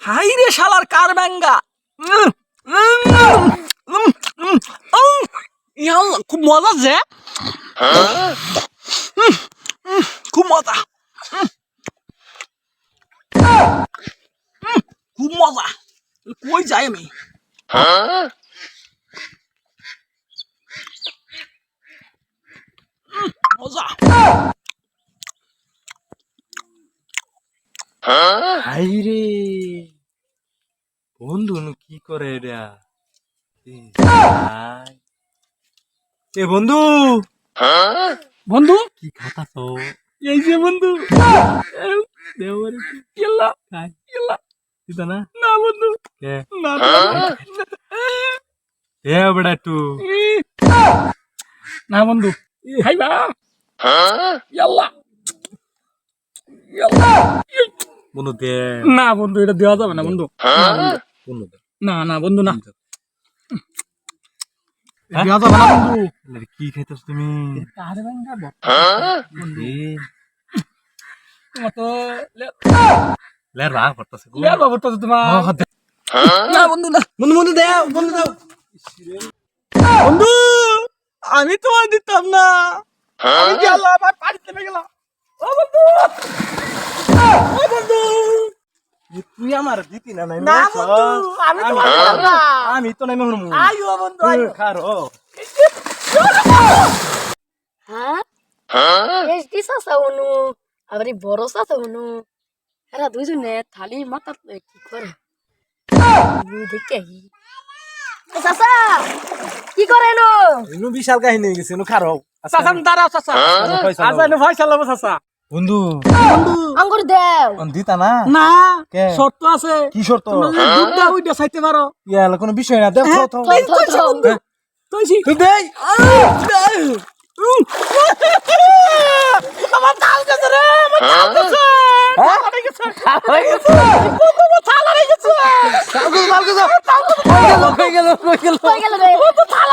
High রে শালার কার ব্যাঙ্গা। খুব মজা যে। খুব মজা। খুব মজা। কই যাই আমি উম, মজা হাই রে বন্ধু নু কি করে এটা এ, হাই। এ বন্ধু বন্ধু কি খাতাছ এই যে বন্ধু দেওয়ারে কেলা কেলা দিতা না না বন্ধু কে না এ বড়া একটু না বন্ধু খাইবা ইয়াল্লা ইয়াল্লা বন্ধু দে। না বন্ধু এটা দেওয়া যাবে না বন্ধু। না বন্ধু বন্ধু দে। না না বন্ধু না। হ্যাঁ? দেওয়া যাবে না বন্ধু। কি খাইতাছ তুমি? তোমার তো রাগ করতাছে তোমার। না বন্ধু না। বন্ধু বন্ধু দে বন্ধু দাও বন্ধু আমি তোমার দিতাম না। আমি গেলাম বাড়িতে গেলাম। ও বন্ধু ও বন্ধু তুই আমার দিতি না নাই না বন্ধু আমি দিতাম না আমি তো নাই মহরমু আইও বন্ধু আইও। খারো। হ্যাঁ? এসডি চাচা হনু আবার এই বড় হনু এরা দুইজনে থালি লয়ে কি করে দেখে চাচা কি করে নো বিশাল কাহিনী হয়ে গেছে ইনু খারো চাচা দাঁড়াও চাচা। পয়সা আজ এনে পয়সা লবো চাচা। বন্ধু। বন্ধু। আঙ্গুর দেও। দিতা না? না কে? শর্ত আছে। কি শর্ত? দুধ দাও ওইটা চাইতে পারো। ইয়ালা কোনো বিষয় না। দেখ হ্যাঁ, তো তাই তো। তুই দেই। আমার তাল গেছে রে আমার তাল গেছে। হ্যাঁ? তাল হারিয়ে গেছে। হারিয়ে গেছে বন্ধু আমার তাল হারিয়ে গেছে। কাগজ মাল গেছে। কই গেল কই গেল কই গেল। কই গেল রে। বন্ধু তাল